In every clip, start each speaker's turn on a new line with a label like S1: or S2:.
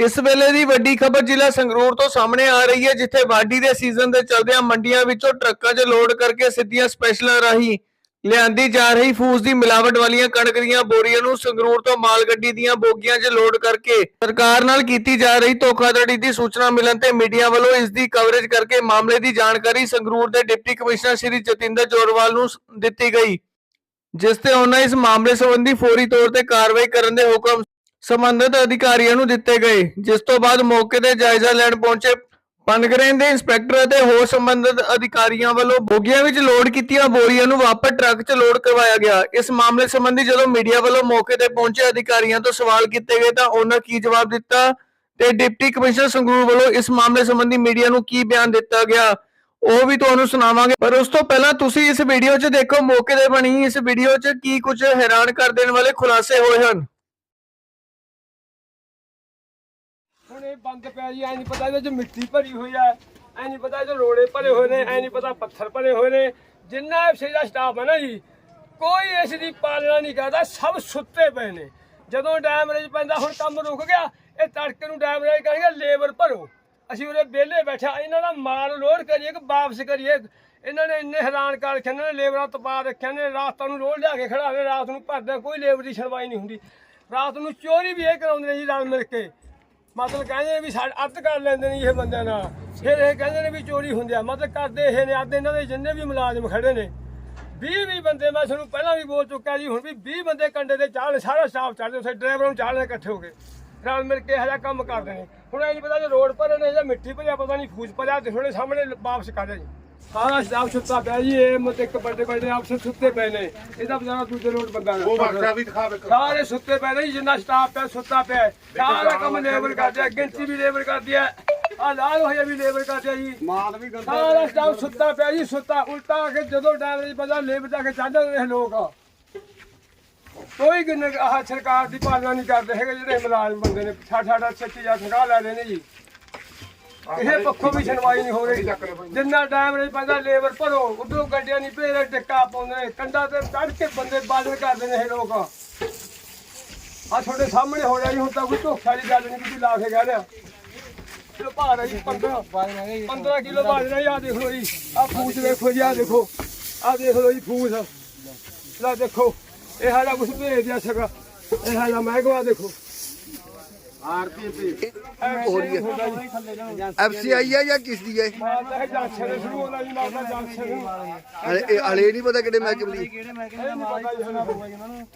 S1: ਇਸ ਵੇਲੇ ਦੀ ਵੱਡੀ ਖਬਰ ਜ਼ਿਲ੍ਹਾ ਸੰਗਰੂਰ ਤੋਂ ਸਾਹਮਣੇ ਆ ਰਹੀ ਹੈ, ਜਿੱਥੇ ਵਾਢੀ ਦੇ ਸੀਜ਼ਨ ਦੇ ਚਲਦਿਆਂ ਮੰਡੀਆਂ ਵਿੱਚੋਂ ਟਰੱਕਾਂ 'ਚ ਲੋਡ ਕਰਕੇ ਸਿੱਧੀਆਂ ਸਪੈਸ਼ਲਾਂ ਰਾਹੀਂ ਲਿਆਂਦੀ ਜਾ ਰਹੀ ਫੂਸ ਦੀ ਮਿਲਾਵਟ ਵਾਲੀਆਂ ਕਣਕ ਦੀਆਂ ਬੋਰੀਆਂ ਨੂੰ ਸੰਗਰੂਰ ਤੋਂ ਮਾਲ ਗੱਡੀ ਦੀਆਂ ਬੋਗੀਆਂ 'ਚ ਲੋਡ ਕਰਕੇ ਸਰਕਾਰ ਨਾਲ ਕੀਤੀ ਜਾ ਰਹੀ ਧੋਖਾਧੜੀ ਦੀ ਸੂਚਨਾ ਮਿਲਣ ਤੇ ਮੀਡੀਆ ਵੱਲੋਂ ਇਸ ਦੀ ਕਵਰੇਜ ਕਰਕੇ ਮਾਮਲੇ ਦੀ ਜਾਣਕਾਰੀ ਸੰਗਰੂਰ ਦੇ ਡਿਪਟੀ ਕਮਿਸ਼ਨਰ ਸ਼੍ਰੀ ਜਤਿੰਦਰ ਜੋਰਵਾਲ ਨੂੰ ਦਿੱਤੀ ਗਈ, ਜਿਸ ਤੇ ਉਹਨਾਂ ਇਸ ਮਾਮਲੇ ਸੰਬੰਧੀ ਫੌਰੀ ਤੌਰ ਤੇ ਕਾਰਵਾਈ ਕਰਨ ਦੇ ਹੁਕਮ ਸੰਬੰਧਿਤ ਅਧਿਕਾਰੀਆਂ ਨੂੰ ਦਿੱਤੇ ਗਏ, ਜਿਸ ਤੋਂ ਬਾਅਦ ਮੌਕੇ ਤੇ ਜਾਇਜ਼ਾ ਲੈਣ ਪਹੁੰਚੇ ਪਨਗਰੇਨ ਦੇ ਇੰਸਪੈਕਟਰ ਅਤੇ ਹੋਰ ਸੰਬੰਧਿਤ ਅਧਿਕਾਰੀਆਂ ਵੱਲੋਂ ਬੋਗੀਆਂ ਵਿੱਚ ਲੋਡ ਕੀਤੀਆਂ ਬੋਰੀਆਂ ਨੂੰ ਵਾਪਸ ਟਰੱਕ 'ਚ ਲੋਡ ਕਰਵਾਇਆ ਗਿਆ। ਇਸ ਮਾਮਲੇ ਸੰਬੰਧੀ ਜਦੋਂ ਮੀਡੀਆ ਵੱਲੋਂ ਮੌਕੇ ਤੇ ਪਹੁੰਚੇ ਅਧਿਕਾਰੀਆਂ ਤੋਂ ਸਵਾਲ ਕੀਤੇ ਗਏ ਤਾਂ ਉਹਨਾਂ ਕੀ ਜਵਾਬ ਦਿੱਤਾ ਤੇ ਡਿਪਟੀ ਕਮਿਸ਼ਨਰ ਸੰਗਰੂਰ ਵੱਲੋਂ ਇਸ ਮਾਮਲੇ ਸੰਬੰਧੀ ਮੀਡੀਆ ਨੂੰ ਕੀ ਬਿਆਨ ਦਿੱਤਾ ਗਿਆ, ਉਹ ਵੀ ਤੁਹਾਨੂੰ ਸੁਣਾਵਾਂਗੇ। ਪਰ ਉਸ ਤੋਂ ਪਹਿਲਾਂ ਤੁਸੀਂ ਇਸ ਵੀਡੀਓ 'ਚ ਦੇਖੋ ਮੌਕੇ ਤੇ ਬਣੀ ਇਸ ਵੀਡੀਓ 'ਚ ਕੀ ਕੁਝ ਹੈਰਾਨ ਕਰ ਦੇਣ ਵਾਲੇ ਖੁਲਾਸੇ ਹੋਏ ਹਨ।
S2: ਹੁਣ ਇਹ ਬੰਦ ਪਿਆ ਜੀ, ਐ ਨਹੀਂ ਪਤਾ ਇਹਦੇ ਚ ਮਿੱਟੀ ਭਰੀ ਹੋਈ ਐ ਐ ਨਹੀਂ ਪਤਾ ਇਹਦੇ ਰੋੜੇ ਭਰੇ ਹੋਏ ਨੇ, ਐ ਨਹੀਂ ਪਤਾ ਪੱਥਰ ਭਰੇ ਹੋਏ ਨੇ। ਜਿੰਨਾ ਐਫਸੀ ਦਾ ਸਟਾਫ ਹੈ ਨਾ ਜੀ, ਕੋਈ ਇਸ ਦੀ ਪਾਲਣਾ ਨਹੀਂ ਕਰਦਾ, ਸਭ ਸੁੱਤੇ ਪਏ ਨੇ। ਜਦੋਂ ਡੈਮਰੇਜ ਪੈਂਦਾ, ਹੁਣ ਕੰਮ ਰੁਕ ਗਿਆ, ਇਹ ਤੜਕੇ ਨੂੰ ਡੈਮਰੇਜ ਕਰਨਗੇ ਲੇਬਰ ਭਰੋ। ਅਸੀਂ ਉਹਦੇ ਵਿਹਲੇ ਬੈਠਾ ਇਹਨਾਂ ਦਾ ਮਾਲ ਲੋਡ ਕਰੀਏ ਕਿ ਵਾਪਸ ਕਰੀਏ? ਇਹਨਾਂ ਨੇ ਇੰਨੇ ਹੈਰਾਨ ਕਰ ਰੱਖੇ ਨੇ ਲੇਬਰਾਂ ਤਪਾ ਰੱਖਿਆ ਨੇ, ਰਾਤਾਂ ਨੂੰ ਰੋਡ ਲਿਆ ਕੇ ਖੜਾ ਰਾਤ ਨੂੰ ਭਰਦੇ ਕੋਈ ਲੇਬਰ ਦੀ ਸੁਣਵਾਈ ਨਹੀਂ ਹੁੰਦੀ। ਰਾਤ ਨੂੰ ਚੋਰੀ ਵੀ ਇਹ ਕਰਾਉਂਦੇ ਨੇ ਜੀ ਰਲ ਮਿਲ ਕੇ। ਮਤਲਬ ਕਹਿੰਦੇ ਨੇ ਵੀ ਸਾਡੇ ਅੱਧ ਕਰ ਲੈਂਦੇ ਨੇ ਇਹ ਬੰਦਿਆਂ ਨਾਲ। ਫਿਰ ਇਹ ਕਹਿੰਦੇ ਨੇ ਵੀ ਚੋਰੀ ਹੁੰਦੀ ਆ। ਮਤਲਬ ਕਰਦੇ ਇਹ ਨੇ ਅੱਧ ਇਹਨਾਂ ਦੇ ਜਿੰਨੇ ਵੀ ਮੁਲਾਜ਼ਮ ਖੜੇ ਨੇ 20 20 ਬੰਦੇ ਮੈਂ ਤੁਹਾਨੂੰ ਪਹਿਲਾਂ ਵੀ ਬੋਲ ਚੁੱਕਾ ਜੀ, ਹੁਣ ਵੀ 20 ਬੰਦੇ ਕੰਡੇ ਤੇ ਚਾਲ ਸਾਰਾ ਸਟਾਫ ਚੜਦੇ ਉੱਥੇ ਡਰਾਈਵਰਾਂ ਨੂੰ ਚਾਲਣੇ ਇਕੱਠੇ ਹੋ ਕੇ। ਰਲ ਮਿਲ ਕੇ ਇਹੋ ਜਿਹਾ ਕੰਮ ਕਰਦੇ ਨੇ। ਹੁਣ ਇਹ ਨਹੀਂ ਪਤਾ ਜੇ ਰੋਡ ਭਰੇ ਨੇ ਜਾਂ ਮਿੱਟੀ ਭਰਿਆ, ਪਤਾ ਨਹੀਂ ਫੂਸ ਭਰਿਆ ਤੇ ਥੋੜੇ ਸਾਹਮਣੇ ਵਾਪਸ ਕਰ ਜੀ ਸਾਰਾ ਸਟਾਫ ਸੁੱਤਾ ਪਿਆ ਜੀ ਇਹ ਮਤ ਇੱਕ ਵੱਡੇ ਵੱਡੇ ਅਫਸਰ ਸੁੱਤੇ ਪਏ ਨੇ। ਇਹਦਾ ਬਜ਼ਾਰਾ ਦੂਜੇ ਰੋਡ ਬੰਦਾ
S3: ਉਹ ਵਕਰਾ ਵੀ ਦਿਖਾ ਵੇਖੋ।
S2: ਸਾਰੇ ਸੁੱਤੇ ਪਏ ਨੇ ਜੀ, ਜਿੰਨਾ ਸਟਾਫ ਪਿਆ ਸੁੱਤਾ ਪਿਆ ਹੈ। ਸਾਰਾ ਕੰਮ ਲੇਬਰ ਕਰਦੇ ਆ ਗਿਣਤੀ ਵੀ ਲੇਬਰ ਕਰਦੀ ਹੈ ਆ ਲਾਲ ਹੋਇਆ ਵੀ ਲੇਬਰ ਕਰਦੇ ਆ ਜੀ।
S3: ਮਾਲ ਵੀ ਗੰਦਾ
S2: ਸਾਰਾ ਸਟਾਫ ਸੁੱਤਾ ਪਿਆ ਜੀ ਸੁੱਤਾ। ਉਲਟਾ ਆ ਕੇ ਜਦੋਂ ਡਰਾਈਵਰ ਪਤਾ ਲੇਬਰ ਜਾ ਕੇ ਜਾਂਦੇ ਨੇ ਲੋਕ। ਕੋਈ ਗਿਣ ਆਹ ਸਰਕਾਰ ਦੀ ਪਾਲਣਾ ਨਹੀਂ ਕਰਦੇ ਹੈਗੇ ਜਿਹੜੇ ਮੁਲਾਜ਼ਮ ਬੰਦੇ ਨੇ। ਛੱਡ ਛੱਡ ਸੱਚੀ ਜਾ ਠਗਾ ਲੈ ਰਹੇ ਨੇ ਜੀ। ਕਿਸੇ ਪੱਖੋਂ ਵੀ ਸੁਣਵਾਈ ਨਹੀਂ ਹੋ ਰਹੀ। ਜਿੰਨਾ ਟਾਈਮ ਨਹੀਂ ਪੈਂਦਾ ਲੇਬਰ ਭਰੋ, ਉਧਰੋਂ ਗੱਡੀਆਂ ਨਹੀਂ ਭੇਰੇ ਟਿੱਕਾ ਪਾਉਂਦੇ ਕੰਡਾ ਤੇ ਚੜ ਕੇ ਬੰਦੇ ਬਾਦਲ ਕਰਦੇ ਨੇ ਇਹ ਲੋਕ। ਆ ਤੁਹਾਡੇ ਸਾਹਮਣੇ ਹੋ ਰਿਹਾ ਜੀ, ਹੁਣ ਤਾਂ ਕੋਈ ਧੋਖਾ ਦੀ ਗੱਲ ਨਹੀਂ ਤੁਸੀਂ ਲਾ ਕੇ ਕਹਿ ਰਿਹਾ। ਕਿਲੋ ਭਾਰ ਹੈ ਜੀ 15 15 ਕਿਲੋ ਭਾਰ ਹੈ ਆ ਦੇਖ ਲਓ ਜੀ ਆ ਫੂਸ ਦੇਖੋ ਜੀ ਆ ਦੇਖੋ ਆ ਦੇਖ ਲਓ ਜੀ ਫੂਸ। ਲੈ ਦੇਖੋ, ਇਹ ਹਾਲਾ ਕੁਝ ਭੇਜ ਦਿਆ ਸਕਾ ਇਹ ਹਾਲਾ ਮਹਿਕਮਾ ਦੇਖੋ।
S4: ਐਫਸੀਆਈ ਹੈ ਜਾਂ ਕਿਸ ਦੀ ਹੈ?
S2: ਹੈ ਜਾਂਛੇ ਦੇ ਸ਼ੁਰੂ ਹੁੰਦਾ ਜੀ ਮਾਰਦਾ ਜਾਂਛੇ ਨੂੰ
S4: ਹਲੇ ਇਹ ਹਲੇ ਨਹੀਂ ਪਤਾ ਕਿਹੜੇ ਮਹਿਕਮੇ ਦੀ।
S2: ਇਹ ਨਹੀਂ ਪਤਾ ਜੀ ਇਹਨਾਂ ਨੂੰ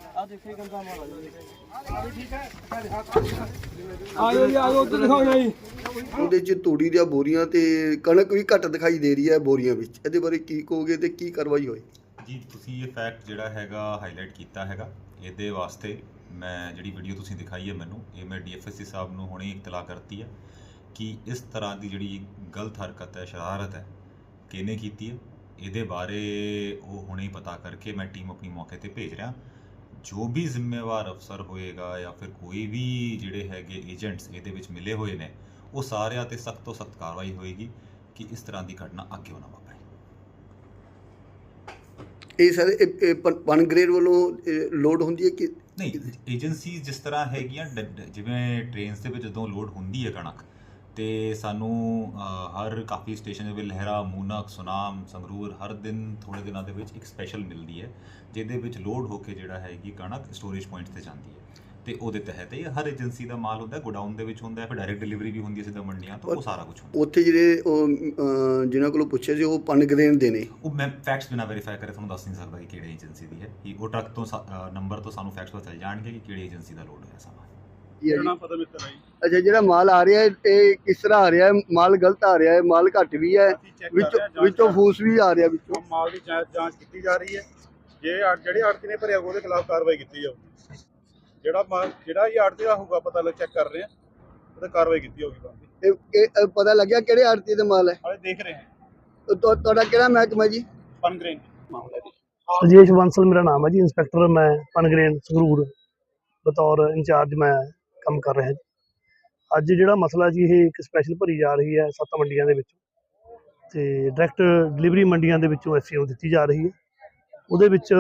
S2: ਆਜੋ ਜੀ ਆਜੋ ਉੱਧਰ ਦਿਖਾਓ ਜੀ
S4: ਉਹਦੇ ਚ ਤੂੜੀ ਦੀਆਂ ਬੋਰੀਆਂ ਤੇ ਕਣਕ ਵੀ ਘੱਟ ਦਿਖਾਈ ਦੇ ਰਹੀ ਹੈ ਬੋਰੀਆਂ ਵਿੱਚ। ਇਹਦੇ ਬਾਰੇ ਕੀ ਕਹੋਗੇ ਤੇ ਕੀ ਕਾਰਵਾਈ ਹੋਈ
S5: ਜੀ ਤੁਸੀਂ ਇਹ ਫੈਕਟ ਜਿਹੜਾ ਹੈਗਾ ਹਾਈਲਾਈਟ ਕੀਤਾ ਹੈਗਾ ਇਹਦੇ ਵਾਸਤੇ ਮੈਂ ਜਿਹੜੀ ਵੀਡੀਓ ਤੁਸੀਂ ਦਿਖਾਈ ਹੈ ਮੈਨੂੰ, ਇਹ ਮੈਂ ਡੀਐਫਐਸਸੀ ਸਾਹਿਬ ਨੂੰ ਹੁਣੇ ਇਤਲਾਹ ਕਰਤੀ ਹੈ ਕਿ ਇਸ ਤਰ੍ਹਾਂ ਦੀ ਜਿਹੜੀ ਗਲਤ ਹਰਕਤ ਹੈ, ਸ਼ਰਾਰਤ ਹੈ, ਕਿਹਨੇ ਕੀਤੀ ਹੈ? ਇਹਦੇ ਬਾਰੇ ਉਹ ਹੁਣੇ ਹੀ ਪਤਾ ਕਰਕੇ ਮੈਂ ਟੀਮ ਆਪਣੀ ਮੌਕੇ ਤੇ ਭੇਜ ਰਿਹਾ। ਜੋ ਵੀ ਜ਼ਿੰਮੇਵਾਰ ਅਫਸਰ ਹੋਏਗਾ ਜਾਂ ਫਿਰ ਕੋਈ ਵੀ ਜਿਹੜੇ ਹੈਗੇ ਏਜੰਟਸ ਇਹਦੇ ਵਿੱਚ ਮਿਲੇ ਹੋਏ ਨੇ, ਉਹ ਸਾਰਿਆਂ ਤੇ ਸਖਤ ਤੋਂ ਸਖਤ ਕਾਰਵਾਈ ਹੋਏਗੀ ਕਿ ਇਸ ਤਰ੍ਹਾਂ ਦੀ ਘਟਨਾ ਅੱਗੇ ਨਾ ਵਾਪਰੇ।
S4: ਇਹ ਸਰ ਪਨਗ੍ਰੇਡ ਵੱਲੋਂ ਲੋਡ ਹੁੰਦੀ ਹੈ ਕਿ
S5: ਨਹੀਂ ਏਜੰਸੀ ਜਿਸ ਤਰ੍ਹਾਂ ਹੈਗੀਆਂ ਡ- ਜਿਵੇਂ ਟ੍ਰੇਨਸ ਦੇ ਵਿੱਚ ਜਦੋਂ ਲੋਡ ਹੁੰਦੀ ਹੈ ਕਣਕ ਤੇ ਸਾਨੂੰ ਅ, ਹਰ ਕਾਫੀ ਸਟੇਸ਼ਨ ਦੇ ਵਿੱਚ ਲਹਿਰਾ ਮੂਨਕ ਸੁਨਾਮ ਸੰਗਰੂਰ ਹਰ ਦਿਨ ਥੋੜੇ ਦਿਨਾਂ ਦੇ ਵਿੱਚ ਇੱਕ ਸਪੈਸ਼ਲ ਮਿਲਦੀ ਹੈ ਜਿਹਦੇ ਵਿੱਚ ਲੋਡ ਹੋ ਕੇ ਜਿਹੜਾ ਹੈਗੀ ਕਣਕ ਸਟੋਰੇਜ ਪੁਆਇੰਟਸ ਤੇ ਜਾਂਦੀ ਹੈ। ਤੇ ਉਹਦੇ ਤਹਿਤ ਇਹ ਹਰ ਏਜੰਸੀ ਦਾ ਮਾਲ ਹੁੰਦਾ ਗੋਡਾਊਨ ਦੇ ਵਿੱਚ ਹੁੰਦਾ ਹੈ ਫਿਰ ਡਾਇਰੈਕਟ ਡਿਲੀਵਰੀ ਵੀ ਹੁੰਦੀ ਹੈ ਸਿੱਧਾ ਮੰਡੀਆਂ ਤੋਂ ਉਹ ਸਾਰਾ ਕੁਝ ਹੁੰਦਾ।
S4: ਉੱਥੇ ਜਿਹੜੇ ਉਹ ਜਿਨ੍ਹਾਂ ਕੋਲੋਂ ਪੁੱਛਿਆ ਸੀ ਉਹ ਪਨਗ੍ਰੇਡ ਦੇ ਨੇ।
S5: ਉਹ ਮੈਂ ਫੈਕਟਸ ਬਿਨਾ ਵੈਰੀਫਾਈ ਕਰੇ ਤੁਹਾਨੂੰ ਦੱਸ ਨਹੀਂ ਸਕਦਾ ਕਿ ਕਿਹੜੀ ਏਜੰਸੀ ਦੀ ਹੈ। ਕਿ ਉਹ ਟਰੱਕ ਤੋਂ ਨੰਬਰ ਤੋਂ ਸਾਨੂੰ ਫੈਕਟਸ ਪਤਾ ਚੱਲ ਜਾਣਗੇ ਕਿ ਕਿਹੜੀ ਏਜੰਸੀ ਦਾ ਲੋਡ ਹੋਇਆ ਸਾਮਾਨ?
S4: ਅੱਛਾ ਜਿਹੜਾ ਮਾਲ ਆ ਰਿਹਾ ਹੈ ਇਹ ਕਿਸ ਤਰ੍ਹਾਂ ਆ ਰਿਹਾ? ਹੈ ਮਾਲ ਗਲਤ ਆ ਰਿਹਾ ਹੈ ਮਾਲ ਘੱਟ ਵੀ ਹੈ ਵਿੱਚੋਂ ਵਿੱਚੋਂ ਫੂਸ ਵੀ ਆ ਰਿਹਾ ਵਿੱਚੋਂ।
S3: ਮਾਲ ਦੀ ਜਾਂਚ ਕੀਤੀ ਜਾ ਰਹੀ ਹੈ। ਜੇ ਜਿਹੜੇ ਆੜਤੀ ਨੇ ਭਰਿਆ ਉਹਦੇ ਖਿਲਾਫ ਕਾਰਵਾਈ ਕੀਤੀ ਜਾਊ ਜਿਹੜਾ ਜਿਹੜਾ ਹੀ ਆੜਤੀ ਦਾ ਹੋਊਗਾ ਪਤਾ ਲੱਗ ਚੈੱਕ ਕਰ ਰਹੇ ਆ ਉਹਦੇ ਕਾਰਵਾਈ ਕੀਤੀ ਹੋਊਗੀ ਬਾਅਦ
S4: ਇਹ ਇਹ, ਪਤਾ ਲੱਗਿਆ ਕਿਹੜੇ ਆੜਤੀ ਦਾ ਮਾਲ ਹੈ?
S3: ਹਾਲੇ ਦੇਖ ਰਹੇ ਹਾਂ।
S4: ਤੁਹਾ- ਤੁਹਾਡਾ ਕਿਹੜਾ ਮਹਿਕਮਾ ਜੀ?
S3: ਪਨਗ੍ਰੇਨ। ਮਾਮਲਾ ਜੀ।
S6: ਰਜੇਸ਼ ਬੰਸਲ ਮੇਰਾ ਨਾਮ ਹੈ ਜੀ ਇੰਸਪੈਕਟਰ ਮੈਂ ਪਨਗਰੇਨ ਸੰਗਰੂਰ ਬਤੌਰ ਇੰਚਾਰਜ ਮੈਂ ਕੰਮ ਕਰ ਰਿਹਾ ਜੀ। ਅੱਜ ਜਿਹੜਾ ਮਸਲਾ ਜੀ ਇਹ ਇੱਕ ਸਪੈਸ਼ਲ ਭਰੀ ਜਾ ਰਹੀ ਹੈ ਸੱਤ ਮੰਡੀਆਂ ਦੇ ਵਿੱਚ। ਤੇ ਡਾਇਰੈਕਟ ਡਿਲੀਵਰੀ ਮੰਡੀਆਂ ਦੇ ਵਿੱਚੋਂ ਐਸਸੀ ਨੂੰ ਦਿੱਤੀ ਜਾ ਰਹੀ ਹੈ। ਉਹਦੇ ਵਿੱਚ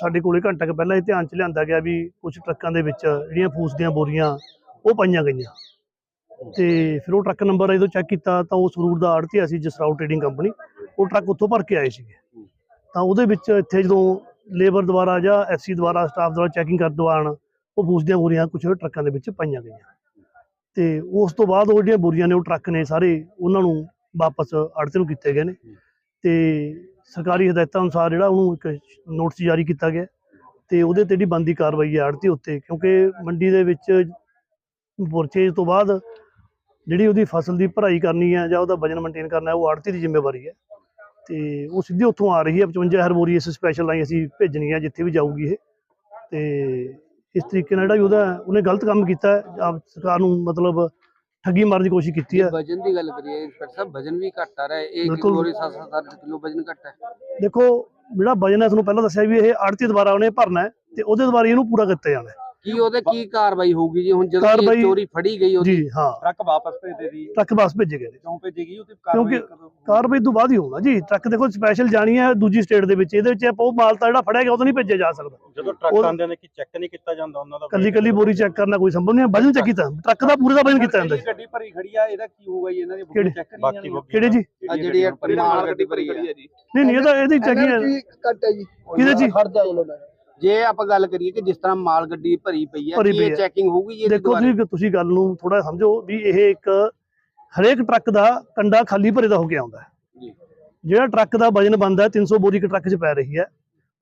S6: ਸਾਡੇ ਕੋਲੇ ਘੰਟਾ ਕੁ ਪਹਿਲਾਂ ਇਹ ਧਿਆਨ ਚ ਲਿਆਂਦਾ ਗਿਆ ਵੀ ਕੁਝ ਟਰੱਕਾਂ ਦੇ ਵਿੱਚ ਜਿਹੜੀਆਂ ਫੂਸ ਦੀਆਂ ਬੋਰੀਆਂ ਉਹ ਪਾਈਆਂ ਗਈਆਂ। ਤੇ ਫਿਰ ਉਹ ਟਰੱਕ ਨੰਬਰ ਜਦੋਂ ਚੈੱਕ ਕੀਤਾ ਤਾਂ ਉਹ ਸਰੂਰ ਦਾ ਆੜਤੀਆ ਸੀ ਜਸਰਾਓ ਟ੍ਰੇਡਿੰਗ ਕੰਪਨੀ। ਉਹ ਟਰੱਕ ਉੱਥੋਂ ਭਰ ਕੇ ਆਏ ਸੀਗੇ। ਤਾਂ ਉਹਦੇ ਵਿੱਚ ਇੱਥੇ ਜਦੋਂ ਲੇਬਰ ਦੁਆਰਾ ਜਾਂ ਐਸਸੀ ਦੁਆਰਾ, ਸਟਾਫ ਦੁਆਰਾ ਚੈਕਿੰਗ ਕਰ ਦਵਾਣ ਉਹ ਫੂਸ ਦੀਆਂ ਬੋਰੀਆਂ ਕੁਝ ਟਰੱਕਾਂ ਦੇ ਵਿੱਚ ਪਾਈਆਂ ਗਈਆਂ। ਤੇ ਉਸ ਤੋਂ ਬਾਅਦ ਉਹ ਜਿਹੜੀਆਂ ਬੋਰੀਆਂ ਨੇ ਉਹ ਟਰੱਕ ਨੇ ਸਾਰੇ ਉਹਨਾਂ ਨੂੰ ਵਾਪਸ ਆੜਤੀ ਨੂੰ ਕੀਤੇ ਗਏ ਨੇ। ਤੇ ਸਰਕਾਰੀ ਹਦਾਇਤਾਂ ਅਨੁਸਾਰ ਜਿਹੜਾ ਉਹਨੂੰ ਇੱਕ ਨੋਟਿਸ ਜਾਰੀ ਕੀਤਾ ਗਿਆ ਤੇ ਉਹਦੇ ਤੇ ਜਿਹੜੀ ਬੰਦੀ ਕਾਰਵਾਈ ਹੈ ਆੜਤੀ ਉੱਤੇ, ਕਿਉਂਕਿ ਮੰਡੀ ਦੇ ਵਿੱਚ ਪਰਚੇਜ ਤੋਂ ਬਾਅਦ ਜਿਹੜੀ ਉਹਦੀ ਫਸਲ ਦੀ ਭਰਾਈ ਕਰਨੀ ਹੈ ਜਾਂ ਉਹਦਾ ਵਜਨ ਮੇਨਟੇਨ ਕਰਨਾ ਉਹ ਆੜਤੀ ਦੀ ਜ਼ਿੰਮੇਵਾਰੀ ਹੈ। ਤੇ ਉਹ ਸਿੱਧੀ ਉੱਥੋਂ ਆ ਰਹੀ ਹੈ 55 ਹਰ ਬੋਰੀ ਇਸ ਸਪੈਸ਼ਲ ਲਾਈਨ ਅਸੀਂ ਭੇਜਣੀ ਹੈ, ਜਿੱਥੇ ਵੀ ਜਾਊਗੀ ਇਹ। ਤੇ ਇਸ ਤਰੀਕੇ ਨਾਲ ਜਿਹੜਾ ਉਹਦਾ, ਉਹਨੇ ਗਲਤ ਕੰਮ ਕੀਤਾ ਆਪ ਸਰਕਾਰ ਨੂੰ ਮਤਲਬ ਠੱਗੀ ਮਾਰਨ ਦੀ ਕੋਸ਼ਿਸ਼ ਕੀਤੀ ਹੈ।
S7: ਵਜਨ ਦੀ ਗੱਲ ਕਰੀਏ ਇੰਸਪੈਕਟਰ ਸਾਹਿਬ ਵਜਨ ਵੀ ਘੱਟ ਆ ਰਿਹਾ ਹੈ। ਇਹ
S6: ਬਿਲਕੁਲ।
S7: ਕਿਲੋ 7-7 ਕਿਲੋ ਵਜਨ ਘੱਟ ਹੈ।
S6: ਦੇਖੋ ਜਿਹੜਾ ਵਜਨ ਹੈ ਤੁਹਾਨੂੰ ਪਹਿਲਾਂ ਦੱਸਿਆ ਵੀ ਇਹ ਆੜਤੀ ਦੁਆਰਾ ਉਹਨੇ ਭਰਨਾ ਹੈ ਤੇ ਉਹਦੇ ਦੁਆਰਾ ਇਹਨੂੰ ਪੂਰਾ ਕੀਤਾ ਜਾਣਾ ਹੈ।
S7: ਕੀ ਉਹਦੇ ਕੀ ਕਾਰਵਾਈ ਹੋਊਗੀ ਜੀ? ਹੁਣ ਜਦੋਂ
S6: ਕਾਰਵਾਈ-
S7: ਇਹ ਚੋਰੀ ਫੜੀ ਗਈ ਉਹਦੀ
S6: ਜੀ ਹਾਂ।
S8: ਟਰੱਕ ਵਾਪਸ ਭੇਜ ਦੇ। ਦੀ
S6: ਟਰੱਕ ਬੱਸ ਭੇਜੇ ਗਏ ਨੇ।
S8: ਕਿਉਂ ਭੇਜੇਗੀ? ਉਹ ਤੇ
S6: ਕਿਉਂਕਿ
S8: ਕਾਰਵਾਈ ਕਦੋਂ
S6: ਕਾਰਵਾਈ ਤੋਂ ਬਾਅਦ ਹੀ ਹੋਣਾ ਜੀ। ਟਰੱਕ ਦੇਖੋ ਸਪੈਸ਼ਲ ਜਾਣੀ ਹੈ ਦੂਜੀ ਸਟੇਟ ਦੇ ਵਿੱਚ। ਇਹਦੇ ਵਿੱਚ ਆਪਾਂ ਉਹ ਮਾਲ ਤਾਂ ਜਿਹੜਾ ਫੜਿਆ ਗਿਆ ਉਹ ਤਾਂ ਨਹੀਂ ਭੇਜਿਆ ਜਾ ਸਕਦਾ।
S8: ਜਦੋਂ
S6: ਉਹ-
S8: ਟਰੱਕ ਆਉਂਦੇ ਨੇ ਕਿ ਚੈੱਕ ਨਹੀਂ ਕੀਤਾ ਜਾਂਦਾ ਉਹਨਾਂ ਦਾ
S6: ਕੱਲੀ ਕੱਲੀ ਬੋਰੀ ਚੈੱਕ ਕਰਨਾ ਕੋਈ ਸੰਭਵ ਨਹੀਂ ਹੈ। ਵਜਨ ਚੈੱਕ ਕੀਤਾ। ਟਰੱਕ ਦਾ ਪੂਰੇ ਦਾ ਵਜਨ ਕੀਤਾ ਜਾਂਦਾ ਜੀ।
S8: ਗੱਡੀ ਭਰੀ ਖੜੀ ਆ ਇਹਦਾ ਕੀ ਹੋਊਗਾ ਜੀ? ਇਹਨਾਂ ਦੀ
S6: ਕਿਹੜੀ?
S8: ਚੈੱਕ ਬਾਕੀ
S6: ਕਿਹੜੇ ਜੀ?
S7: ਆ ਜਿਹੜੀ ਇਹ ਮਾਲ ਗੱਡੀ ਭਰੀ ਹੈ
S6: ਨਹੀਂ ਨਹੀਂ ਇਹਦਾ ਇਹਦੀ ਚੈਕਿੰਗ ਹੈ।
S4: ਘੱਟ ਹੈ ਜੀ।
S6: ਕਿਹਦੇ ਜੀ?
S4: ਖੜ ਜਾ ਉਹਨਾਂ
S7: ਜੇ ਆਪਾਂ ਗੱਲ ਕਰੀਏ ਕਿ ਜਿਸ ਤਰ੍ਹਾਂ ਮਾਲ ਗੱਡੀ ਭਰੀ ਪਈ ਹੈ
S6: ਭਰੀ
S7: ਕੀ
S6: ਪਈ
S7: ਇਹ
S6: ਹੈ।
S7: ਚੈਕਿੰਗ ਹੋਊਗੀ ਜੀ ਇਹਦੀ
S6: ਦੇਖੋ
S7: ਦੁਬਾਰਾ?
S6: ਤੁਸੀਂ ਤੁਸੀਂ ਗੱਲ ਨੂੰ ਥੋੜਾ ਸਮਝੋ ਵੀ ਇਹ ਇੱਕ ਹਰੇਕ ਟਰੱਕ ਦਾ ਕੰਡਾ ਖਾਲੀ ਭਰੇ ਦਾ ਹੋ ਕੇ ਆਉਂਦਾ ਹੈ
S7: ਜੀ।
S6: ਜਿਹੜਾ ਟਰੱਕ ਦਾ ਵਜਨ ਬੰਦਾ 300 ਬੋਰੀ ਇੱਕ ਟਰੱਕ 'ਚ ਪੈ ਰਹੀ ਹੈ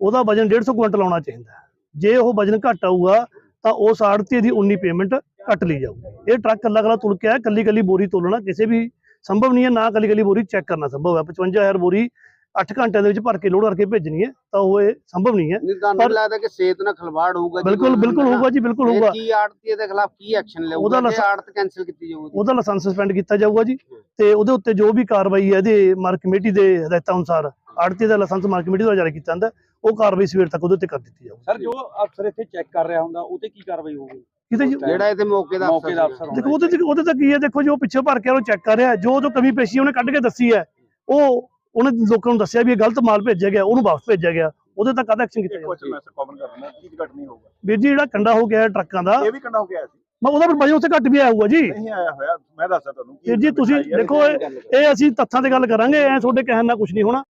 S6: ਉਹਦਾ ਵਜਨ 150 ਕੁਇੰਟਲ ਆਉਣਾ ਚਾਹੀਦਾ ਹੈ ਜੇ ਉਹ ਵਜਨ ਘੱਟ ਆਊਗਾ ਤਾਂ ਉਸ ਆੜਤੀ ਦੀ 19 ਪੇਮੈਂਟ ਕੱਟ ਲਈ ਜਾਊਗੀ ਇਹ ਟਰੱਕ ਕੱਲਾ ਕੱਲਾ ਤੁਲ ਕੇ ਆਇਆ ਕੱਲੀ ਕੱਲੀ ਬੋਰੀ ਤੋਲਣਾ ਕਿਸੇ ਵੀ ਸੰਭਵ ਨਹੀਂ ਹੈ ਨਾ ਕੱਲੀ ਕੱਲੀ ਬੋਰੀ ਚੈੱਕ ਕਰਨਾ ਸੰਭਵ ਹੈ 55000 ਬੋਰੀ 8 ਘੰਟਿਆਂ ਦੇ ਵਿੱਚ ਭਰ ਕੇ ਲੋਡ ਕਰਕੇ ਭੇਜਣੀ ਹੈ ਤਾਂ ਉਹ ਇਹ ਸੰਭਵ ਨਹੀਂ ਹੈ। ਪਰ-
S7: ਲੱਗਦਾ ਕਿ ਸਿਹਤ ਨਾਲ ਖਲਵਾੜ ਹੋਊਗਾ
S6: ਬਿਲਕੁਲ ਬਿਲਕੁਲ ਹੋਊਗਾ ਜੀ ਬਿਲਕੁਲ ਹੋਊਗਾ।
S7: ਕੀ ਆੜਤੀ ਦੇ ਖਿਲਾਫ ਕੀ ਐਕਸ਼ਨ
S6: ਉਹਦਾ
S7: ਲਊਗਾ ਜੇ ਆੜਤ ਕੈਨਸਲ ਕੀਤੀ ਜਾਊਗੀ।
S6: ਉਹਦਾ ਲਾਇਸੈਂਸ ਸਸਪੈਂਡ ਕੀਤਾ ਜਾਊਗਾ ਜੀ ਤੇ ਉਹਦੇ ਉੱਤੇ ਜੋ ਵੀ ਕਾਰਵਾਈ ਹੈ ਇਹਦੇ ਮਾਰਕ ਕਮੇਟੀ ਦੇ ਹਦਾਇਤਾਂ ਅਨੁਸਾਰ ਆੜਤੀ ਦਾ ਲਾਇਸੈਂਸ ਮਾਰਕ ਕਮੇਟੀ ਦੁਆਰਾ ਜਾਰੀ ਕੀਤਾ ਜਾਂਦਾ ਉਹ ਕਾਰਵਾਈ ਸਵੇਰ ਤੱਕ ਉਹਦੇ ਉੱਤੇ ਕਰ ਦਿੱਤੀ ਜਾਊਗੀ।
S8: ਸਰ ਜੋ ਅਫਸਰ ਇੱਥੇ ਚੈੱਕ ਕਰ ਰਿਹਾ ਹੁੰਦਾ ਉਹ ਤੇ ਕੀ ਕਾਰਵਾਈ ਹੋਊਗੀ?
S6: ਕਿਤੇ
S7: ਜਿਹੜਾ ਇਹਦੇ ਮੌਕੇ ਦਾ
S8: ਮੌਕੇ ਦਾ
S7: ਅਫਸਰ
S6: ਦੇਖੋ ਉਹਦੇ ਉਹਦੇ ਤੇ ਕੀ ਹੈ ਦੇਖੋ ਜੋ ਪਿੱਛੇ ਭਰ ਕੇ ਉਹ ਚੈੱਕ ਕਰ ਰਿਹਾ ਜੋ ਜੋ ਕਮੀ ਪੇਸ਼ੀ ਉਹਨੇ ਕੱਢ ਕੇ ਦੱਸੀ ਹੈ ਉਹ ਉਹਨੇ ਲੋਕਾਂ ਨੂੰ ਦੱਸਿਆ ਵੀ ਇਹ ਗਲਤ ਮਾਲ ਭੇਜਿਆ ਗਿਆ ਉਹਨੂੰ ਵਾਪਸ ਭੇਜਿਆ ਗਿਆ। ਉਹਦੇ ਤੱਕ ਕਾਹਦਾ ਐਕਸ਼ਨ ਕੀਤਾ
S3: ਇੱਕ
S6: ਜਾਊਗਾ
S3: ਕੁਐਸਚਨ ਮੈਂ ਕਾਮਨ ਕਰਨਾ ਕੀ ਘਟ ਨਹੀਂ ਹੋਊਗਾ
S6: ਵੀਰ ਜੀ ਜਿਹੜਾ ਕੰਡਾ ਹੋ ਗਿਆ ਟਰੱਕਾਂ ਦਾ
S3: ਇਹ ਵੀ ਕੰਡਾ ਹੋ ਗਿਆ ਸੀ?
S6: ਮੈਂ ਉਹਦਾ ਵਜਨ ਉੱਥੇ ਘੱਟ ਵੀ ਆਇਆ ਹੋਊਗਾ ਜੀ।
S3: ਨਹੀਂ ਆਇਆ ਹੋਇਆ ਮੈਂ ਦੱਸਦਾ ਤੁਹਾਨੂੰ
S6: ਵੀਰ ਜੀ ਤੁਸੀਂ ਦੇਖੋ ਇਹ ਅਸੀਂ ਤੱਥਾਂ ਤੇ ਗੱਲ ਕਰਾਂਗੇ ਐ ਤੁਹਾਡੇ ਕਹਿਣ ਨਾਲ ਕੁਝ ਨਹੀਂ ਹੋਣਾ।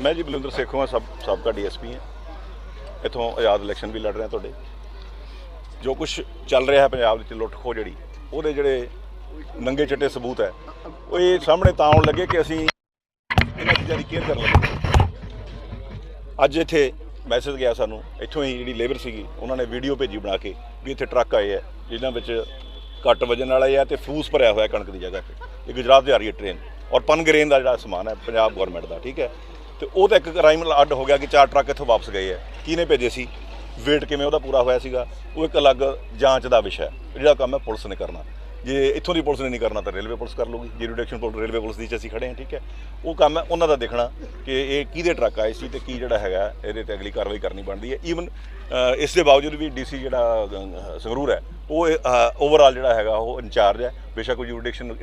S3: ਮੈਂ ਜੀ ਬਲਿੰਦਰ ਸੇਖੋਂ ਹਾਂ ਸਬ ਸਾਬਕਾ ਡੀਐਸਪੀ ਹਾਂ ਇਥੋਂ ਆਜ਼ਾਦ ਇਲੈਕਸ਼ਨ ਵੀ ਲੜ ਰਿਹਾ ਤੁਹਾਡੇ। ਜੋ ਕੁਝ ਚੱਲ ਰਿਹਾ ਹੈ ਪੰਜਾਬ ਵਿੱਚ ਲੁੱਟ ਖੋ ਜਿਹੜੀ ਉਹਦੇ ਜਿਹੜੇ ਨੰਗੇ ਚਿੱਟੇ ਸਬੂਤ ਹੈ ਉਹ ਇਹ ਸਾਹਮਣੇ ਤਾਂ ਆਉਣ ਲੱਗੇ ਕਿ ਅਸੀਂ ਇਹਨਾਂ ਚੀਜ਼ਾਂ ਦੀ ਕੇਅਰ ਕਰਨ ਲੱਗੇ। ਅੱਜ ਇੱਥੇ ਮੈਸੇਜ ਗਿਆ ਸਾਨੂੰ, ਇੱਥੋਂ ਹੀ ਜਿਹੜੀ ਲੇਬਰ ਸੀਗੀ, ਉਹਨਾਂ ਨੇ ਵੀਡੀਓ ਭੇਜੀ ਬਣਾ ਕੇ ਵੀ ਇੱਥੇ ਟਰੱਕ ਆਏ ਆ ਜਿਨ੍ਹਾਂ ਵਿੱਚ ਘੱਟ ਵਜਨ ਵਾਲੇ ਆ ਤੇ ਫੂਸ ਭਰਿਆ ਹੋਇਆ ਕਣਕ ਦੀ ਜਗ੍ਹਾ ਤੇ। ਇਹ ਗੁਜਰਾਤ ਦੇ ਆ ਰਹੀ ਹੈ ਟ੍ਰੇਨ ਔਰ ਪਨਗਰੇਨ ਦਾ ਜਿਹੜਾ ਸਮਾਨ ਹੈ, ਪੰਜਾਬ ਗਵਰਨਮੈਂਟ ਦਾ, ਠੀਕ ਹੈ? ਤੇ ਉਹ ਤਾਂ ਇੱਕ ਕ੍ਰਾਈਮ ਅੱਡ ਹੋ ਗਿਆ ਕਿ ਚਾਰ ਟਰੱਕ ਇੱਥੋਂ ਵਾਪਸ ਗਏ ਹੈ ਕਿਹਨੇ ਭੇਜੇ ਸੀ? ਵੇਟ ਕਿਵੇਂ ਉਹਦਾ ਪੂਰਾ ਹੋਇਆ ਸੀਗਾ? ਉਹ ਇੱਕ ਅਲੱਗ ਜਾਂਚ ਦਾ ਵਿਸ਼ਾ ਹੈ। ਜਿਹੜਾ ਕੰਮ ਹੈ ਪੁਲਿਸ ਨੇ ਕਰਨਾ। ਜੇ ਇੱਥੋਂ ਦੀ ਪੁਲਿਸ ਨੇ ਨਹੀਂ ਕਰਨਾ ਤਾਂ ਰੇਲਵੇ ਪੁਲਿਸ ਕਰ ਲੂਗੀ। ਜੁਰੀਡਿਕਸ਼ਨ ਪੁਲਿਸ ਰੇਲਵੇ ਪੁਲਿਸ ਦੀ 'ਚ ਅਸੀਂ ਖੜੇ ਹਾਂ, ਠੀਕ ਹੈ। ਉਹ ਕੰਮ ਹੈ, ਉਹਨਾਂ ਦਾ ਦੇਖਣਾ ਕਿ ਇਹ ਕਿਹਦੇ ਟਰੱਕ ਆਏ ਸੀ ਤੇ ਕੀ ਜਿਹੜਾ ਹੈਗਾ, ਇਹਦੇ ਤੇ ਅਗਲੀ ਕਾਰਵਾਈ ਕਰਨੀ ਬਣਦੀ ਹੈ। ਈਵਨ ਇਸ ਦੇ ਬਾਵਜੂਦ ਵੀ ਡੀਸੀ ਜਿਹੜਾ ਸੰਗਰੂਰ ਹੈ ਉਹ ਓਵਰਆਲ ਜਿਹੜਾ ਹੈਗਾ, ਉਹ ਇੰਚਾਰਜ ਹੈ। ਬੇਸ਼ੱਕ ਕੋਈ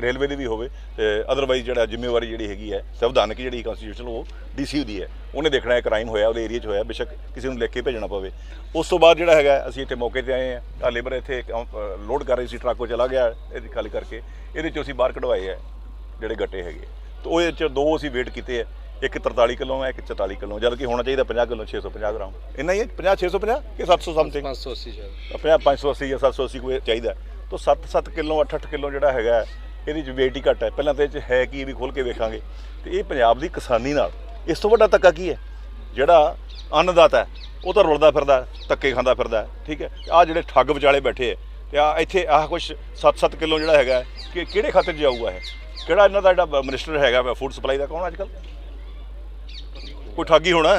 S3: ਰੇਲਵੇ ਦੀ ਵੀ ਹੋਵੇ ਤੇ ਅਦਰਵਾਈਜ਼ ਜਿਹੜਾ ਜ਼ਿੰਮੇਵਾਰੀ ਜਿਹੜੀ ਹੈਗੀ ਹੈ, ਸੰਵਿਧਾਨਕ ਜਿਹੜੀ ਕਨਸਟੀਟਿਊਸ਼ਨ ਉਹ ਡੀਸੀ ਦੀ ਹੈ। ਉਹਨੇ ਦੇਖਣਾ ਹੈ ਕ੍ਰਾਈਮ ਹੋਇਆ, ਉਹਦੇ ਏਰੀਆ 'ਚ ਹੋਇਆ, ਬੇਸ਼ੱਕ ਕਿਸੇ ਨੂੰ ਲਿਖ ਕੇ ਭੇਜਣਾ ਪਵੇ। ਉਸ ਤੋਂ ਬਾਅਦ ਜਿਹੜਾ ਹੈਗਾ, ਅਸੀਂ ਇੱਥੇ ਮੌਕੇ ਤੇ ਆਏ ਹਾਂ। ਆ ਲੇਬਰ ਇੱਥੇ ਲੋਡ ਕਰ ਰਹੀ ਸੀ, ਟਰੱਕ ਚਲਾ ਗਿਆ ਇਹਦੀ ਖਾਲੀ ਕਰਕੇ। ਇਹਦੇ 'ਚੋਂ ਅਸੀਂ ਬਾਹਰ ਕਢਵਾਏ ਆ ਜਿਹੜੇ ਗੱਟੇ ਹੈਗੇ। ਤੇ ਉਹਦੇ 'ਚ ਦੋ ਅਸੀਂ ਵੇਟ ਕੀਤੇ ਆ ਇੱਕ 43 ਕਿਲੋ ਹੈ ਇੱਕ 44 ਕਿਲੋ ਜਦ ਕਿ ਹੋਣਾ ਚਾਹੀਦਾ 50 ਕਿਲੋ 650 ਗ੍ਰਾਮ। ਇੰਨਾ ਹੀ ਹੈ 50 650 ਕਿ 700 ਸਮਥਿੰਗ
S7: 580 ਸ਼ਾਇਦ
S3: 50 580 ਜਾਂ 780 ਕੋਈ ਚਾਹੀਦਾ ਤਾਂ 7-7 ਕਿਲੋ 8-8 ਕਿਲੋ ਜਿਹੜਾ ਹੈਗਾ ਇਹਦੀ ਚ weight ਹੀ ਘੱਟ ਹੈ। ਪਹਿਲਾਂ ਤਾਂ ਇਹ ਚ ਹੈ ਕੀ ਵੀ ਖੋਲ ਕੇ ਵੇਖਾਂਗੇ। ਤੇ ਇਹ ਪੰਜਾਬ ਦੀ ਕਿਸਾਨੀ ਨਾਲ ਇਸ ਤੋਂ ਵੱਡਾ ਧੱਕਾ ਕੀ ਹੈ? ਜਿਹੜਾ ਅੰਨਦਾਤਾ ਹੈ ਉਹ ਤਾਂ ਰੁਲਦਾ ਫਿਰਦਾ ਧੱਕੇ ਖਾਂਦਾ ਫਿਰਦਾ ਠੀਕ ਹੈ? ਆ ਜਿਹੜੇ ਠੱਗ ਵਿਚਾਲੇ ਬੈਠੇ ਹੈ ਤੇ ਆ ਇੱਥੇ ਆਹ ਕੁਝ 7-7 ਕਿਲੋ ਜਿਹੜਾ ਹੈਗਾ ਕਿ ਕਿਹੜੇ ਖਾਤੇ 'ਚ ਜਾਊਗਾ ਇਹ? ਕਿਹੜਾ ਇਹਨਾਂ ਦਾ ਜਿਹੜਾ ਮਿਨਿਸਟਰ ਹੈਗਾ ਫੂਡ ਸਪਲਾਈ ਦਾ ਕੌਣ ਅੱਜ ਕੱਲ੍ਹ? ਕੋਈ ਠੱਗੀ ਹੋਣਾ,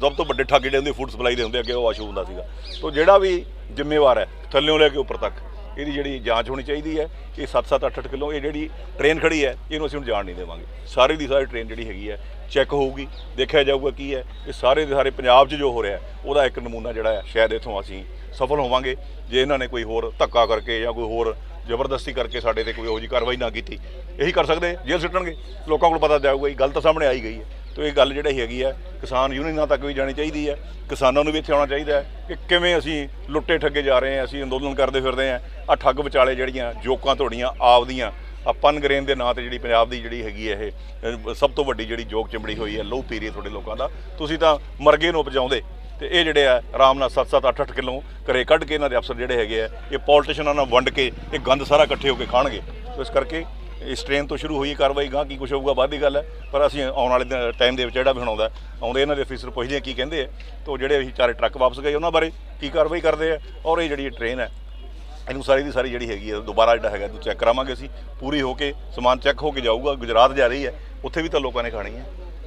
S3: ਸਭ ਤੋਂ ਵੱਡੇ ਠੱਗ ਜਿਹੜੇ ਹੁੰਦੇ ਫੂਡ ਸਪਲਾਈ ਦੇ ਹੁੰਦੇ, ਅੱਗੇ ਉਹ ਆਸ਼ੂ ਹੁੰਦਾ ਸੀਗਾ। ਤੋਂ ਜਿਹੜਾ ਵੀ ਜ਼ਿੰਮੇਵਾਰ ਹੈ ਥੱਲਿਓਂ ਲੈ ਕੇ ਉੱਪਰ ਤੱਕ, ਇਹਦੀ ਜਿਹੜੀ ਜਾਂਚ ਹੋਣੀ ਚਾਹੀਦੀ ਹੈ ਇਹ 7-7 8-8 ਕਿਲੋ, ਇਹ ਜਿਹੜੀ ਟ੍ਰੇਨ ਖੜੀ ਹੈ, ਇਹਨੂੰ ਅਸੀਂ ਹੁਣ ਜਾਣ ਨਹੀਂ ਦੇਵਾਂਗੇ। ਸਾਰੀ ਦੀ ਸਾਰੀ ਟ੍ਰੇਨ ਜਿਹੜੀ ਹੈਗੀ ਹੈ ਚੈੱਕ ਹੋਊਗੀ, ਦੇਖਿਆ ਜਾਊਗਾ ਕੀ ਹੈ। ਇਹ ਸਾਰੇ ਦੇ ਸਾਰੇ ਪੰਜਾਬ 'ਚ ਜੋ ਹੋ ਰਿਹਾ, ਉਹਦਾ ਇੱਕ ਨਮੂਨਾ ਜਿਹੜਾ ਹੈ, ਸ਼ਾਇਦ ਇੱਥੋਂ ਅਸੀਂ ਸਫਲ ਹੋਵਾਂਗੇ। ਜੇ ਇਹਨਾਂ ਨੇ ਕੋਈ ਹੋਰ ਧੱਕਾ ਕਰਕੇ ਜਾਂ ਕੋਈ ਹੋਰ ਜ਼ਬਰਦਸਤੀ ਕਰਕੇ ਸਾਡੇ ਤੇ ਕੋਈ ਇਹੋ ਜਿਹੀ ਕਾਰਵਾਈ ਨਾ ਕੀਤੀ, ਇਹੀ ਕਰ ਸਕਦੇ ਜੇਲ੍ਹ ਸਿੱਟਣਗੇ। ਲੋਕਾਂ ਕੋਲ ਪਤਾ ਜਾਊਗਾ, ਇਹ ਗੱਲ ਤਾਂ ਸਾਹਮਣੇ ਆਈ ਗਈ ਹੈ। ਤੋ ਇਹ ਗੱਲ ਜਿਹੜੀ ਹੈਗੀ ਹੈ ਕਿਸਾਨ ਯੂਨੀਅਨਾਂ ਤੱਕ ਵੀ ਜਾਣੀ ਚਾਹੀਦੀ ਹੈ ਕਿਸਾਨਾਂ ਨੂੰ ਵੀ ਇੱਥੇ ਆਉਣਾ ਚਾਹੀਦਾ ਹੈ ਕਿ ਕਿਵੇਂ ਅਸੀਂ ਲੁੱਟੇ ਠੱਗੇ ਜਾ ਰਹੇ ਹਾਂ, ਅਸੀਂ ਅੰਦੋਲਨ ਕਰਦੇ ਫਿਰਦੇ ਹਾਂ ਆ ਠੱਗ ਵਿਚਾਲੇ ਜਿਹੜੀਆਂ ਜੋਕਾਂ ਤੁਹਾਡੀਆਂ ਆਪਦੀਆਂ ਆ ਪਨਗਰੇਨ ਦੇ ਨਾਂ ਤੇ ਜਿਹੜੀ ਪੰਜਾਬ ਦੀ ਜਿਹੜੀ ਹੈਗੀ ਹੈ ਇਹ ਸਭ ਤੋਂ ਵੱਡੀ ਜਿਹੜੀ ਜੋਕ ਚਿੰਬੜੀ ਹੋਈ ਹੈ, ਲਹੂ ਪੀਰੀ ਹੈ ਤੁਹਾਡੇ ਲੋਕਾਂ ਦਾ, ਤੁਸੀਂ ਤਾਂ ਮਰਗੇ ਨੂੰ ਉਪਜਾਉਂਦੇ, ਤੇ ਇਹ ਜਿਹੜੇ ਆ ਆਰਾਮ ਨਾਲ 7-7 8-8 ਕਿਲੋ ਘਰੇ ਕੱਢ ਕੇ ਇਹਨਾਂ ਦੇ ਅਫਸਰ ਜਿਹੜੇ ਹੈਗੇ ਆ, ਇਹ ਪੋਲੀਟੀਸ਼ੀਅਨਾਂ ਨਾਲ ਵੰਡ ਕੇ, ਇਹ ਗੰਦ ਸਾਰਾ ਇਕੱਠੇ ਹੋ ਕੇ ਖਾਣਗੇ ਇਸ ਕਰਕੇ ਇਸ ਟ੍ਰੇਨ ਤੋਂ ਸ਼ੁਰੂ ਹੋਈ ਕਾਰਵਾਈ ਗਾਂ ਕੀ ਕੁਝ ਹੋਊਗਾ, ਬਾਅਦ ਦੀ ਗੱਲ ਹੈ। ਪਰ ਅਸੀਂ ਆਉਣ ਵਾਲੇ ਟਾਈਮ ਦੇ ਵਿੱਚ ਜਿਹੜਾ ਵੀ ਹੁਣ ਆਉਂਦਾ ਆਉਂਦੇ ਇਹਨਾਂ ਦੇ ਅਫੀਸਰ ਪੁੱਛਦੇ ਆ ਕੀ ਕਹਿੰਦੇ ਆ। ਤੋ ਜਿਹੜੇ ਅਸੀਂ ਚਾਰੇ ਟਰੱਕ ਵਾਪਸ ਗਏ, ਉਹਨਾਂ ਬਾਰੇ ਕੀ ਕਾਰਵਾਈ ਕਰਦੇ ਆ। ਔਰ ਇਹ ਜਿਹੜੀ ਟ੍ਰੇਨ ਹੈ, ਇਹਨੂੰ ਸਾਰੀ ਦੀ ਸਾਰੀ ਜਿਹੜੀ ਹੈਗੀ ਹੈ, ਦੁਬਾਰਾ ਜਿਹੜਾ ਹੈਗਾ, ਇਹਨੂੰ ਚੈੱਕ ਕਰਾਵਾਂਗੇ ਅਸੀਂ। ਪੂਰੀ ਹੋ ਕੇ ਸਮਾਨ ਚੈੱਕ ਹੋ ਕੇ ਜਾਊਗਾ, ਗੁਜਰਾਤ ਜਾ ਰਹੀ ਹੈ। ਉੱਥੇ ਵੀ ਤਾਂ ਲੋਕਾਂ ਨੇ ਖਾਣੀ ਹੈ।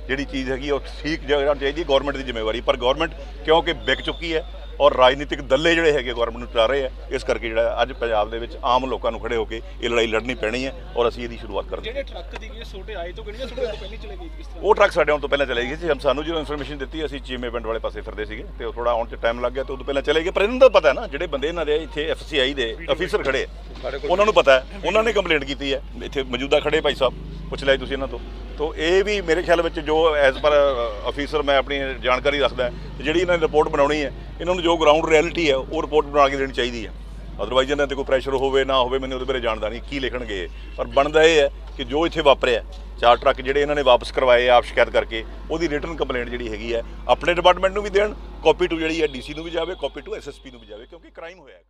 S3: ਜਿਹੜੀ ਚੀਜ਼ ਹੈਗੀ ਉਹ ਠੀਕ ਜਗ੍ਹਾ ਚਾਹੀਦੀ ਹੈ ਗਵਰਨਮੈਂਟ ਦੀ ਜ਼ਿੰਮੇਵਾਰੀ। ਪਰ ਗਵਰਨਮੈਂਟ ਕਿਉਂਕਿ ਵਿਕ ਚੁੱਕੀ ਹੈ ਔਰ ਰਾਜਨੀਤਿਕ ਦੱਲੇ ਜਿਹੜੇ ਹੈਗੇ ਗਵਰਨਮੈਂਟ ਨੂੰ ਚਲਾ ਰਹੇ ਆ ਇਸ ਕਰਕੇ ਜਿਹੜਾ ਅੱਜ ਪੰਜਾਬ ਦੇ ਵਿੱਚ ਆਮ ਲੋਕਾਂ ਨੂੰ ਖੜੇ ਹੋ ਕੇ ਇਹ ਲੜਾਈ ਲੜਨੀ ਪੈਣੀ ਹੈ ਔਰ ਅਸੀਂ ਇਹਦੀ ਸ਼ੁਰੂਆਤ ਕਰਦੇ ਹਾਂ।
S9: ਜਿਹੜੇ ਟਰੱਕ ਦੀ ਛੋਟੇ ਆਏ ਤੋਂ ਕਿਹੜੀਆਂ ਛੋਟੇ ਤੋਂ ਪਹਿਲਾਂ ਚਲੇ ਗਏ ਕਿਸ ਤਰ੍ਹਾਂ?
S3: ਉਹ ਟਰੱਕ ਸਾਡੇ ਆਉਣ ਤੋਂ ਪਹਿਲਾਂ ਚਲੇ ਗਏ ਸੀ ਹਮ ਸਾਨੂੰ ਜਦੋਂ ਇਨਫੋਰਮੇਸ਼ਨ ਦਿੱਤੀ ਅਸੀਂ ਚੀਮੇ ਪਿੰਡ ਵਾਲੇ ਪਾਸੇ ਫਿਰਦੇ ਸੀਗੇ ਤੇ ਉਹ ਥੋੜਾ ਆਉਣ 'ਚ ਟਾਈਮ ਲੱਗ ਗਿਆ ਤੇ ਉਦੋਂ ਪਹਿਲਾਂ ਚਲੇ ਗਏ। ਪਰ ਇਹਨਾਂ ਦਾ ਪਤਾ ਹੈ ਨਾ ਜਿਹੜੇ ਬੰਦੇ ਇਹਨਾਂ ਦੇ ਇੱਥੇ ਐਫਸੀਆਈ ਦੇ ਅਫੀਸਰ ਖੜੇ ਆ, ਉਹਨਾਂ ਨੂੰ ਪਤਾ ਹੈ ਉਹਨਾਂ ਨੇ ਕੰਪਲੇਂਟ ਕੀਤੀ ਹੈ। ਇੱਥੇ ਮੌਜੂਦਾ ਖੜੇ ਭਾਈ ਸਾਹਿਬ ਪੁੱਛ ਲਿਆ ਤੁਸੀਂ ਇਹਨਾਂ ਤੋਂ। ਤੋਂ ਇਹ ਵੀ ਮੇਰੇ ਖਿਆਲ ਵਿੱਚ ਜੋ ਐਜ਼ ਪਰ ਅਫੀਸਰ ਮੈਂ ਆਪਣੀ ਜਾਣਕਾਰੀ ਰੱਖਦਾ ਹੈ, ਜਿਹੜੀ ਇਹਨਾਂ ਨੇ ਰਿਪੋਰਟ ਬਣਾਉਣੀ ਹੈ ਇਹਨਾਂ ਨੂੰ ਜੋ ਗਰਾਊਂਡ ਰਿਐਲਿਟੀ ਹੈ ਉਹ ਰਿਪੋਰਟ ਬਣਾ ਕੇ ਦੇਣੀ ਚਾਹੀਦੀ ਹੈ ਅਦਰਵਾਈਜ਼ ਇਹਨਾਂ ਤੇ ਕੋਈ ਪ੍ਰੈਸ਼ਰ ਹੋਵੇ ਨਾ ਹੋਵੇ ਮੈਨੂੰ ਉਹਦੇ ਬਾਰੇ ਜਾਣਦਾ ਨਹੀਂ ਕੀ ਲਿਖਣਗੇ ਇਹ। ਪਰ ਬਣਦਾ ਇਹ ਹੈ ਕਿ ਜੋ ਇੱਥੇ ਵਾਪਰਿਆ ਚਾਰ ਟਰੱਕ ਜਿਹੜੇ ਇਹਨਾਂ ਨੇ ਵਾਪਸ ਕਰਵਾਏ ਆ ਆਪ ਸ਼ਿਕਾਇਤ ਕਰਕੇ ਉਹਦੀ ਰਿਟਰਨ ਕੰਪਲੇਂਟ ਜਿਹੜੀ ਹੈਗੀ ਹੈ ਆਪਣੇ ਡਿਪਾਰਟਮੈਂਟ ਨੂੰ ਵੀ ਦੇਣ ਕਾਪੀ ਟੂ ਜਿਹੜੀ ਹੈ ਡੀਸੀ ਨੂੰ ਵੀ ਜਾਵੇ ਕਾਪੀ ਟੂ ਐਸਐਸਪੀ ਨੂੰ ਵੀ ਜਾਵੇ ਕਿਉਂਕਿ ਕ੍ਰਾਈਮ ਹੋਇਆ ਹੈ